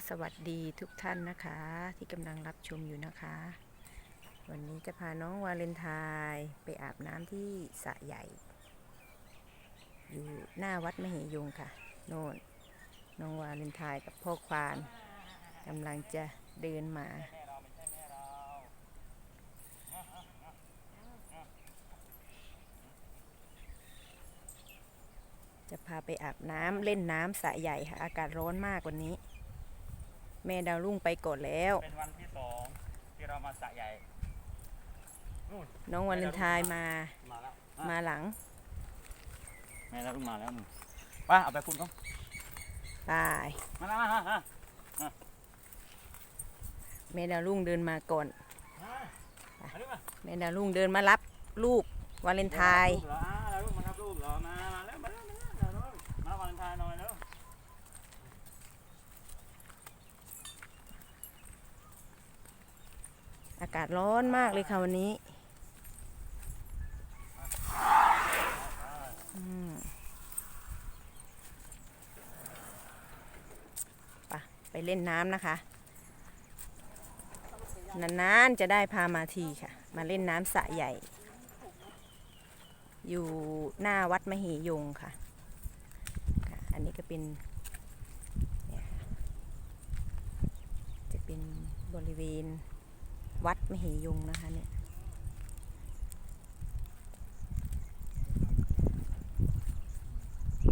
ก็สวัสดีทุกท่านนะคะ ที่กำลังรับชมอยู่นะคะ วันนี้จะพาน้องวาเลนไทน์ไปอาบน้ำที่สระใหญ่ อยู่หน้าวัดมเหยงค่ะ โน่นน้องวาเลนไทน์กับพ่อควานกำลังจะเดินมา จะพาไปอาบน้ำเล่นน้ำสระใหญ่ค่ะ อากาศร้อนมากวันนี้ แม่ดาวรุ่งไปก่อนแล้ว เป็นวันที่สองที่เรามาสระใหญ่นู่นน้องวาเลนไทน์มา มาแล้วมาหลังแม่เราลุงมาแล้วมึงป้าเอาไปคุณเขาตายมาแล้วมาฮะฮะแม่ดาวรุ่งเดินมาก่อนอันนี้มาแม่ดาวรุ่งเดินมารับลูกวาเลนไทน์รูปเหรออ่าเราลูกมารับรูปเหรอมามาแล้วมาแล้วมาแล้วมาแล้วมาวาเลนไทน์หน่อยแล้ว อากาศร้อนมากเลยค่ะวันนี้ไปไปเล่นน้ำนะคะ นานๆจะได้พามาทีค่ะ มาเล่นน้ำสระใหญ่ อยู่หน้าวัดมเหยงค่ะ อันนี้ก็เป็นจะเป็นบริเวณ วัดมเหยงนะคะเนี่ย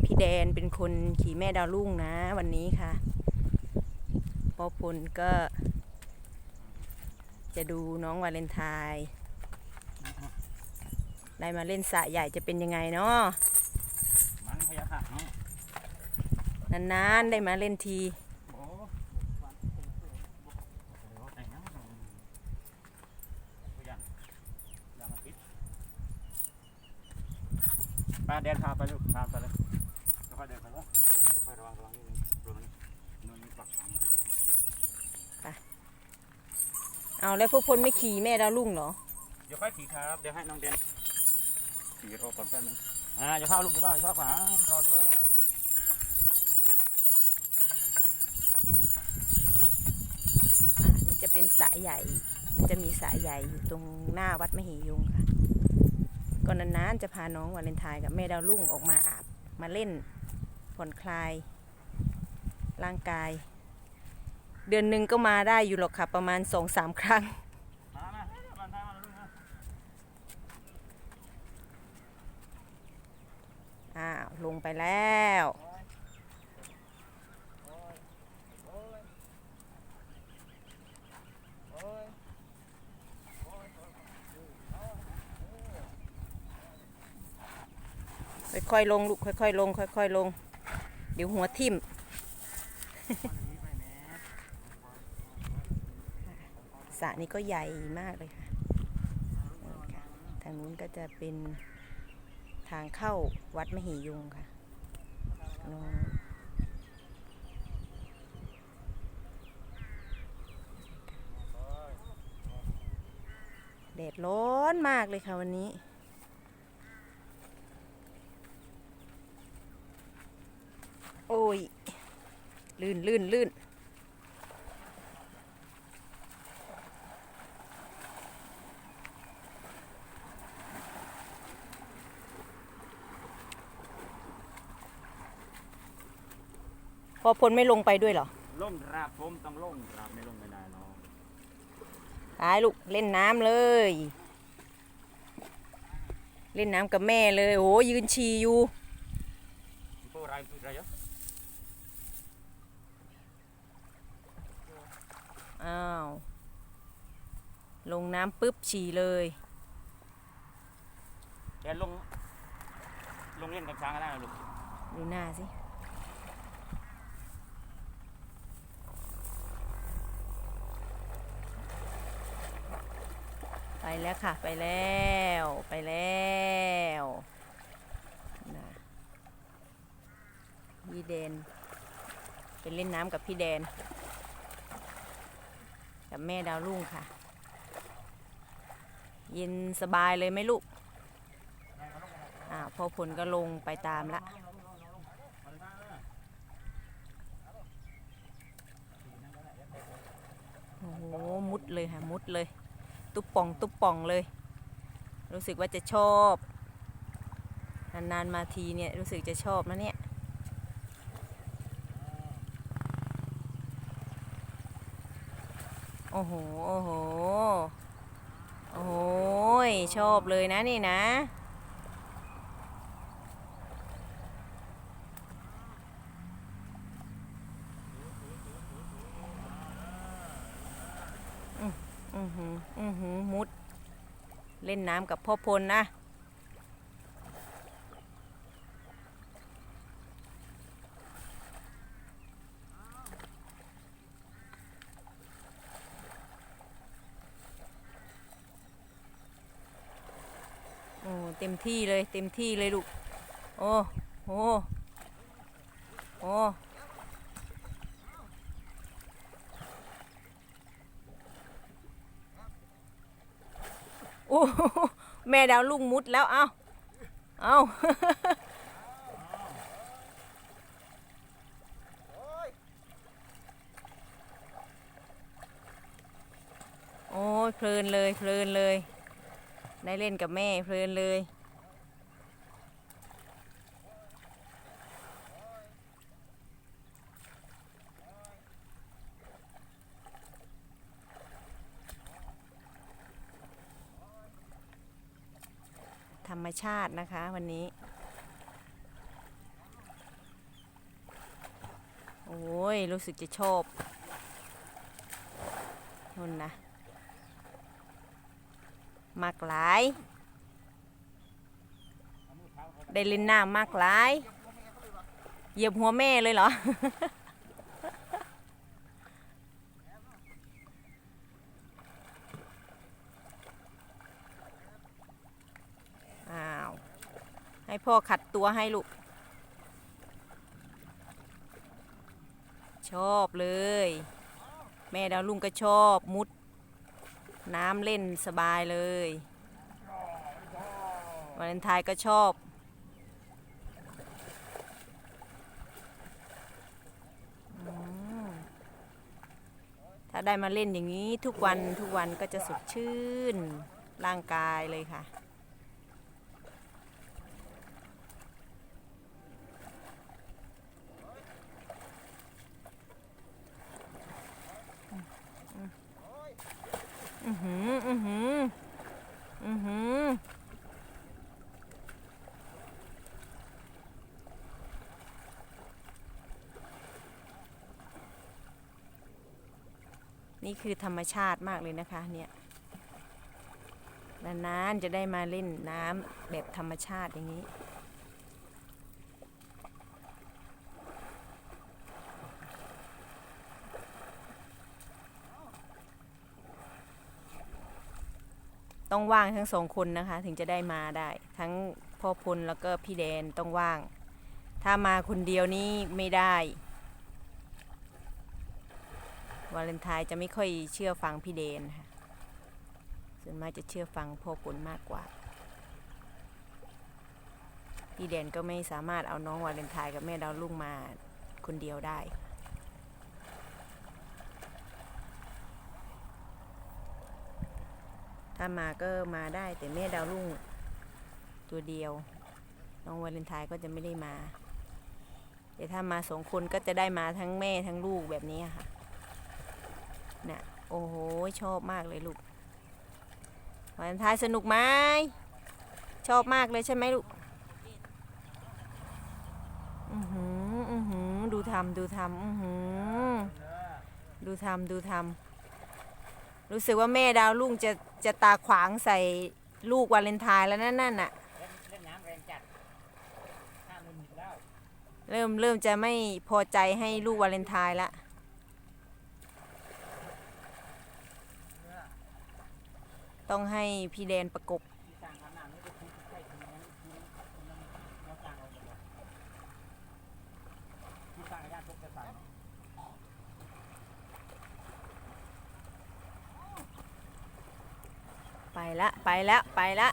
พี่แดนเป็นคนขี่แม่ดาวรุ่งนะวันนี้ค่ะปอพลก็ จะดูน้องวาเลนไทน์ได้มาเล่นสระใหญ่จะเป็นยังไงเนาะมันพยาค่ะเนาะนานๆ ได้มาเล่นที โอ้แต่งงานตัวอย่างอย่ามาปิด ป้าเดินพาไปลูกพาไปเลยค่อยๆเดินไปวะค่อยๆระวังระวังนิดนึงระวังนู่นนี่ปักทางเอาแล้วพวกพลไม่ขี่แม่ดาวรุ่งเหรอ เดี๋ยวค่อยขี่ครับ เดี๋ยวให้น้องเดนขี่รอก่อนแป๊บนึงอ่าอย่าเข้าลูกอย่าเข้าอย่าเข้าขวารอด้วยอะมันจะเป็นสระใหญ่ มันจะมีสระใหญ่อยู่ตรงหน้าวัดมเหยงค่ะ ก็นานๆจะพาน้องวาเลนไทน์กับแม่ดาวรุ่งออกมาอาบมาเล่นผ่อนคลาย ร่างกาย เดือนหนึ่งก็มาได้อยู่หรอกค่ะ ประมาณสองสามครั้ง อ้าว ลงไปแล้ว ค่อยๆลงลูกค่อยๆลง ค่อยๆลง เดี๋ยวหัวทิ่มสระนี้ก็ใหญ่มากเลยค่ะทางนู้นก็จะเป็นทางเข้าวัดมเหยงค่ะนู้นแดดร้อนมากเลยค่ะวันนี้ โอ้ย ลื่นลื่นลื่นพอพลไม่ลงไปด้วยเหรอล่มราบผมต้องล่มราบไม่ลงไม่ได้น้องตายลูกเล่นน้ำเลย เล่นน้ำกับแม่เลยโอ้ยืนชีอยู่พวกเราพูด อะไรเยอะอ้าว ลงน้ำปุ๊บฉี่เลยเดี๋ยวลง ลงเล่นกับช้างก็ได้นะลูก ดูหน้าสิ ไปแล้วค่ะ ไปแล้วไปแล้วนะพี่แดนไปเล่นน้ำกับพี่แดนับแม่ดาวรุ่งค่ะ เย็นสบายเลยไหมลูกอ่าพอผลก็ลงไปตามละโอ้โหมุดเลยค่ะ มุดเลย ตุ๊ปป่องตุ๊ปป่องเลย รู้สึกว่าจะชอบ นานๆมาทีเนี่ย รู้สึกจะชอบนะเนี่ย อ้โห โอ้โห โอ้โหยชอบเลยนะนี่นะ อือหือ อือหือ มุด เล่นน้ำกับพ่อพลนะ โอ้เต็ม ที่เลยเต็มที่เลยลูก โอ้โหโอ้โอ้แม่ดาวลุงมุดแล้ว เอาเอาโอ้ยเพลินเลยเพลินเลย ได้เล่นกับแม่เพลินเลย ธรรมชาตินะคะ วันนี้ โอ้ย รู้สึกจะชอบนุ่นนะมากหลาย ได้เล่นน้ำมากหลาย เหยียบหัวแม่เลยเหรอาว ให้ พ่อขัดตัวให้ลูก ชอบเลย แม่ดาวลุงก็ชอบมุด น้ำเล่นสบายเลยวาเลนไทน์ก็ชอบอถ้าได้มาเล่นอย่างนี้ทุกวันทุกวันก็จะสดชื่นร่างกายเลยค่ะ อือหือ อือหือ อือหือ นี่คือธรรมชาติมากเลยนะคะเนี่ยนานๆจะได้มาเล่นน้ำแบบธรรมชาติอย่างนี้ ต้องว่างทั้งสองคนนะคะ ถึงจะได้มาได้ ทั้งพ่อพลแล้วก็พี่แดนต้องว่าง ถ้ามาคนเดียวนี้ไม่ได้วาเลนไทน์จะไม่ค่อยเชื่อฟังพี่เดนค่ะ ส่วนมากจะเชื่อฟังพ่อพลมากกว่า พี่เดนก็ไม่สามารถเอาน้องวาเลนไทน์กับแม่ดาวลุ่งมาคนเดียวได้ ถ้ามาก็มาได้แต่แม่ดาวรุ่งตัวเดียว น้องวาเลนไทน์ก็จะไม่ได้มา แต่ถ้ามาสองคนก็จะได้มาทั้งแม่ทั้งลูกแบบนี้ค่ะน่ะโอ้โหชอบมากเลยลูกวาเลนไทน์สนุกไหมชอบมากเลยใช่ไหมลูกอือหืออือหือดูทำดูทำอือหือดูทำดูทำ รู้สึกว่าแม่ดาวลุงจะจะตาขวางใส่ลูกวาเลนไทน์แล้วนั่นนั่นน่ะ เล่นน้ำแรงจัดห้ามมันหยุดแล้วเริ่มเริ่มจะไม่พอใจให้ลูกวาเลนไทน์ละต้องให้พี่แดนประกบ ไปละไปละไปละ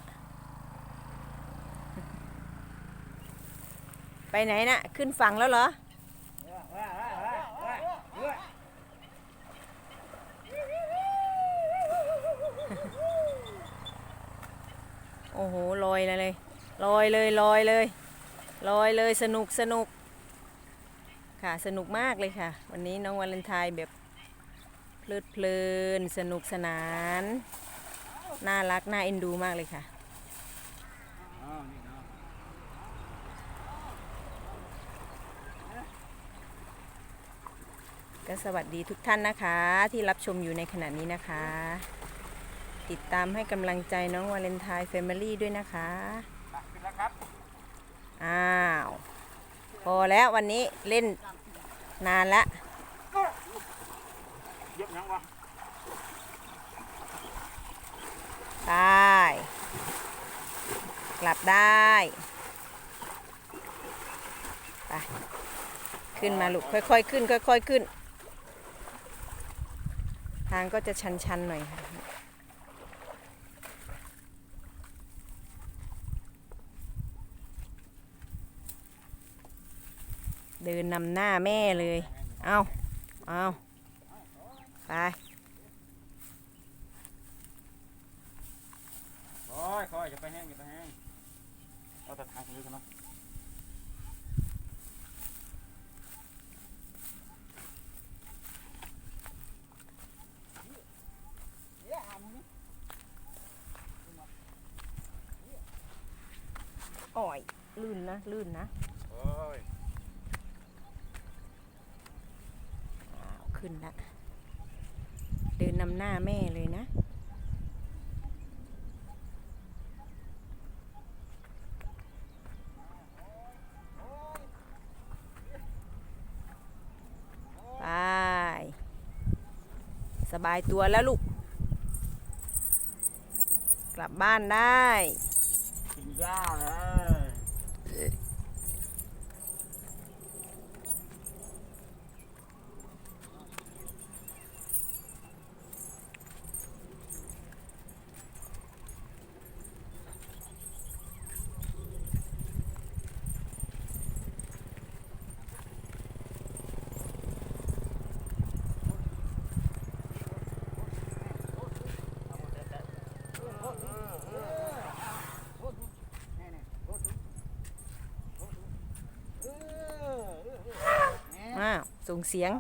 ไปไหนนะ่ะ ขึ้นฝั่งแล้วเหรอโอ้โหลอยเลย ลอยเลยลอยเลยลอยเลยสนุกสนุก ค่ะสนุกมากเลยค่ะ วันนี้น้องวาเลนไทน์แบบเพลิดเพลินสนุกสนาน น่ารัก น่าเอ็นดูมากเลยค่ะอ้าวนี่เนาะก็สวัสดีทุกท่านนะคะ ที่รับชมอยู่ในขณะนี้นะคะ ติดตามให้กำลังใจน้องวาเลนไทน์แฟมิลี่ด้วยนะคะตักขึ้นแล้วครับอ้าว พอแล้ววันนี้เล่นนานละ เยอะยังวะ ได้กลับได้ไปขึ้นมาลูกค่อยๆขึ้น ค่อยๆขึ้น ทางก็จะชันๆหน่อยค่ะเดินนำหน้าแม่เลย เอาเอาไป โอ้ยคอยอย่าไปแห้งอย่าไปแห้งเอาแต่ทางนี้กันเนาะอ่อยลื่นนะลื่นนะโอ้ยอ้าวขึ้นละเดินนำหน้าแม่เลยนะ ไป ส บายตัวแล้วลูก กลับบ้านได้กินหญ้าแล้ว ส่งเสียง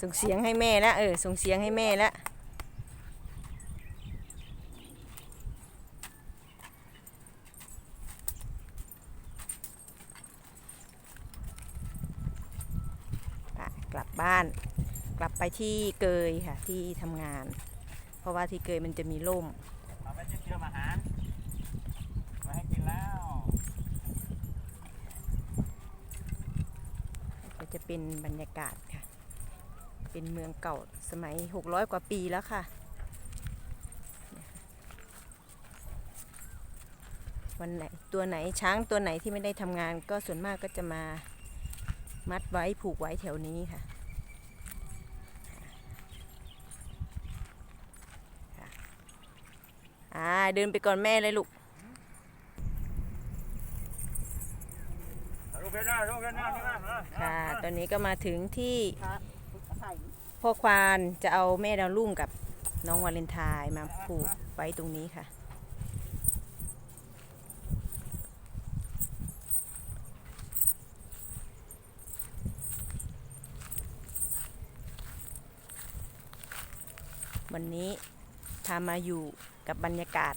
ส่งเสียงให้แม่แล้วเออ ส่งเสียงให้แม่แล้วอะกลับบ้านกลับไปที่เกยค่ะที่ทำงาน เพราะว่าที่เกยมันจะมีร่ม เอาไปเชื่อมอาหารมาให้กินแล้ว ก็จะ เป็นบรรยากาศค่ะ เป็นเมืองเก่าสมัย 600 กว่าปีแล้วค่ะ วันไหนตัวไหนช้างตัวไหนที่ไม่ได้ทำงานก็ส่วนมากก็จะมามัดไว้ผูกไว้แถวนี้ค่ะอ่าเดินไปก่อนแม่เลยลูก ลูกเพชรหน้าลูกเพชรหน้านี่มา ค่ะ ตอนนี้ก็มาถึงที่พ่อควานจะเอาแม่ดาวรุ่งกับน้องวาเลนไทน์มาผูกไว้ตรงนี้ค่ะ วันนี้พามาอยู่กับบรรยากาศ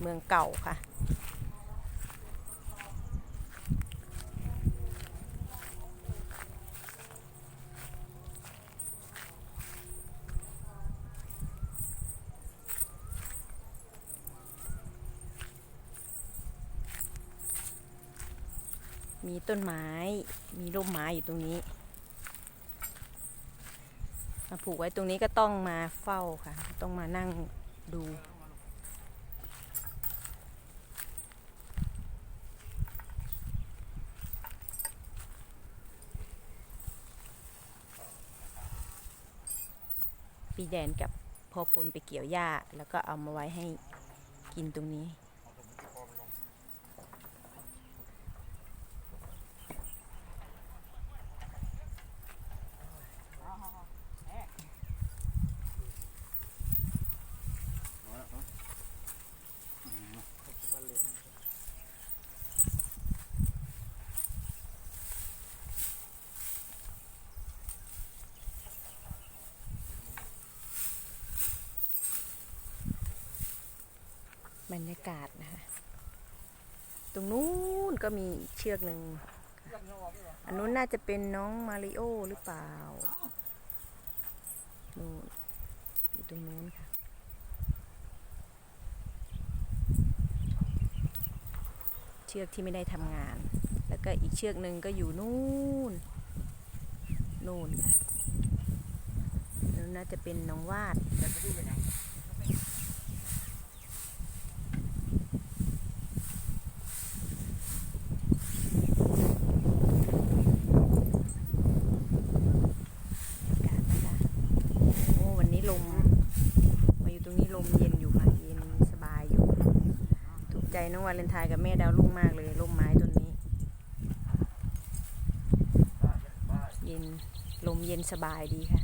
เมืองเก่าค่ะ ต้นไม้ มีร่มไม้อยู่ตรงนี้ มาผูกไว้ตรงนี้ก็ต้องมาเฝ้าค่ะ ต้องมานั่งดูปีแดนกับพ่อพลไปเกี่ยวหญ้า แล้วก็เอามาไว้ให้กินตรงนี้ รยากาศนะคะตรงนู้นก็มีเชือกหนึ่งอันนู้นน่าจะเป็นน้องมาริโอหรือเปล่านู่นอยู่ตรงนู้นค่ะเชือกที่ไม่ได้ทำงาน แล้วก็อีกเชือกหนึ่งก็อยู่นู่นนู่นค่ะนู่นน่าจะเป็นน้องวาด แต่ไปดูกันยัง อากาศนะคะโอ้วันนี้ลม มาอยู่ตรงนี้ลมเย็นอยู่ค่ะเย็นสบายอยู่ ถูกใจน้องวาเลนไทน์กับแม่ดาวรุ่งมากเลยร่มไม้ต้นนี้ เย็นลมเย็นสบายดีค่ะ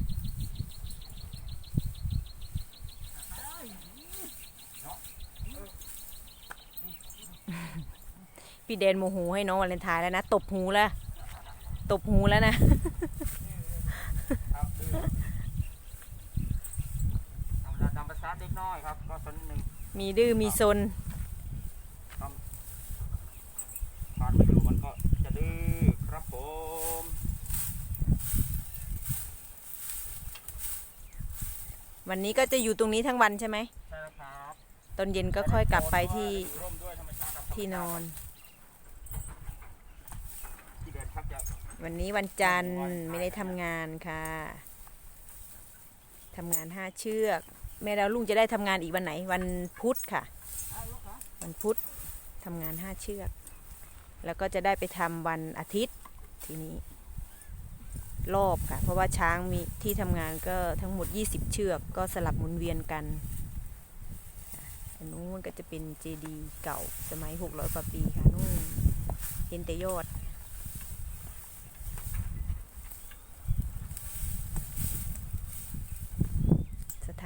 พี่เดนโมโหให้น้องวาเลนไทน์แล้วนะ ตบหูแล้ว ตบหูแล้วนะ ครับดื้อธรรมดาตามภาษาเด็กน้อยครับ ก็สนหนึ่ง มีดื้อมีซนตอนมาอยู่มันก็จะดื้อครับผมวันนี้ก็จะอยู่ตรงนี้ทั้งวันใช่ไหมใช่แล้วครับตอนเย็นก็ค่อยกลับไปที่อยู่ร่มด้วยธรรมชาติครับที่นอน ที่เดินครับจะวันนี้วันจันทร์ไม่ได้ทำงานค่ะทำงานห้าเชือก แม่ดาวลุงจะได้ทำงานอีกวันไหน วันพุธค่ะ วันพุธทำงานห้าเชือก แล้วก็จะได้ไปทำวันอาทิตย์ทีนี้รอบค่ะ เพราะว่าช้างมีที่ทำงานก็ทั้งหมด 20 เชือก ก็สลับหมุนเวียนกันอันนู้นก็จะเป็นเจดีย์เก่าสมัย 600กว่าปีค่ะนู่นเห็นแต่ยอด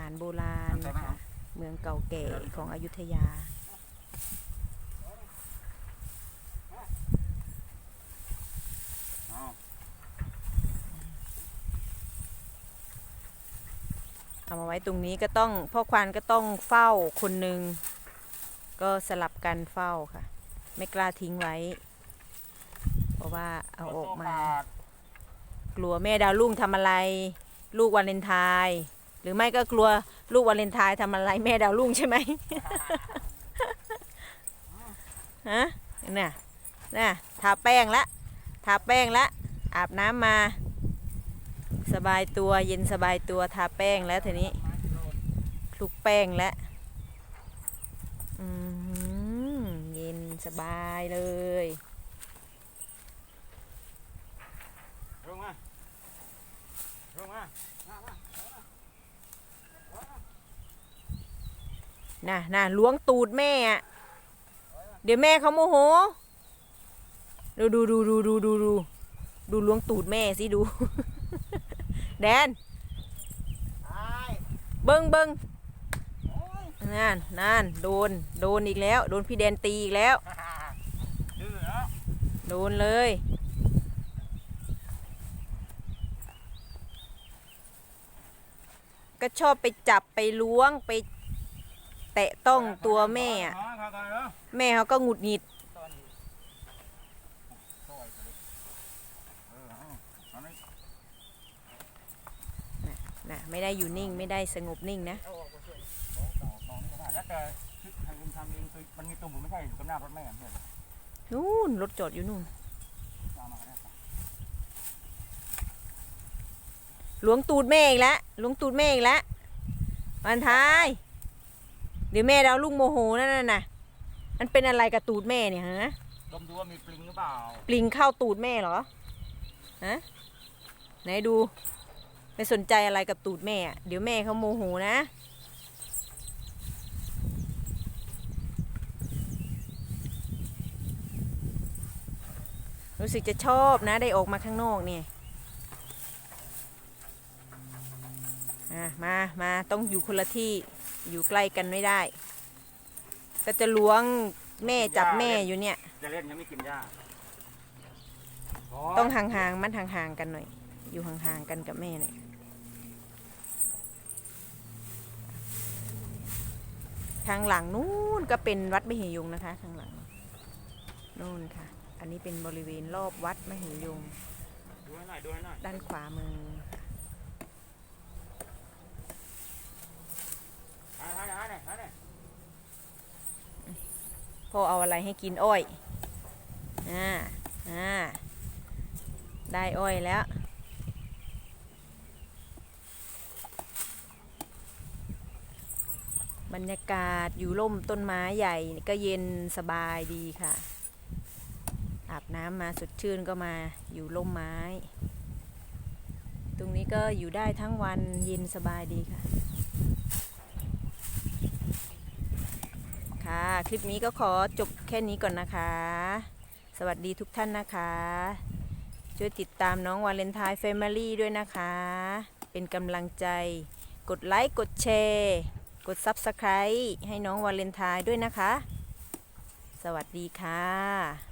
านโบราณนะคะเมืองเก่าแก่ของอยุธยาอ้าวเอามาไว้ตรงนี้ก็ต้องพ่อควานก็ต้องเฝ้าคนหนึ่งก็สลับกันเฝ้าค่ะ ไม่กล้าทิ้งไว้ เพราะว่าเอาออกมา กลัวแม่ดาวลุ่งทำอะไร ลูกวาเลนไทน์ห รือไม่ก็กลัวลูกวาเลนไทน์ทำอะไรแม่ดาวลุ่งใช่ไหมฮะน่ะน่ะทาแป้งละทาแป้งละอาบน้ำมา สบายตัวเย็นสบายตัวทาแป้งแล้วทีนี้คลุกแป้งแล้วอืมเย็นสบายเลยลงมาลงมามามา น่ะน่ะล้วงตูดแม่อะเดี๋ยวแม่เขาโมโห ดูดูดูดูดูดูดูดูล้วงตูดแม่สิดู แดนไอ้เบิ้งเบิ้งโอ้ยนั่นนั่นโดน โดนอีกแล้ว โดนพี่แดนตีอีกแล้วดื้อเนาะโดนเลย ก็ชอบไปจับไปล้วงไปแตะต้องตัวแม่แม่เขาก็หงุดหงิดนะไม่ได้อยู่นิ่งไม่ได้สงบนิ่งนะนู่นรถนู่นรถจอดอยู่นู่นหลวงตูดแม่อีกแล้วหลวงตูดแม่อีกแล้ววันท้าย เดี๋ยวแม่ดาวลุงโมโหนั่นน่ะนะมันเป็นอะไรกับตูดแม่เนี่ยฮะดมดูว่ามีปลิงหรือเปล่า ปลิงเข้าตูดแม่เหรอ ฮะ ไหนดู ไม่สนใจอะไรกับตูดแม่อะเดี๋ยวแม่เขาโมโหนะ รู้สึกจะชอบนะ ได้ออกมาข้างนอกเนี่ยอะมา มา ต้องอยู่คนละที่ อยู่ใกล้กันไม่ได้ ก็จะล้วงแม่จับแม่อยู่เนี่ย จะเล่นยังไม่กินหญ้าต้องห่างๆมันห่างๆกันหน่อย อยู่ห่างๆกันกับแม่หน่อยข้างหลังนู้นก็เป็นวัดมหิยงนะคะข้างหลังนู่นค่ะ อันนี้เป็นบริเวณรอบวัดมหิยงดูให้หน่อยดูให้หน่อยด้านขวามือค่ะ หาหาหาหน่อยหาหน่อย พ่อเอาอะไรให้กินอ้อย อ่า อ่า ได้อ้อยแล้ว บรรยากาศอยู่ร่มต้นไม้ใหญ่ก็เย็นสบายดีค่ะ อาบน้ำมาสดชื่นก็มาอยู่ร่มไม้ ตรงนี้ก็อยู่ได้ทั้งวันเย็นสบายดีค่ะ ค่ะคลิปนี้ก็ขอจบแค่นี้ก่อนนะคะ สวัสดีทุกท่านนะคะ ช่วยติดตามน้องวาเลนไทน์แฟมิลี่ด้วยนะคะ เป็นกำลังใจ กดไลค์ กดแชร์ กด Subscribe ให้น้องวาเลนไทน์ด้วยนะคะ สวัสดีค่ะ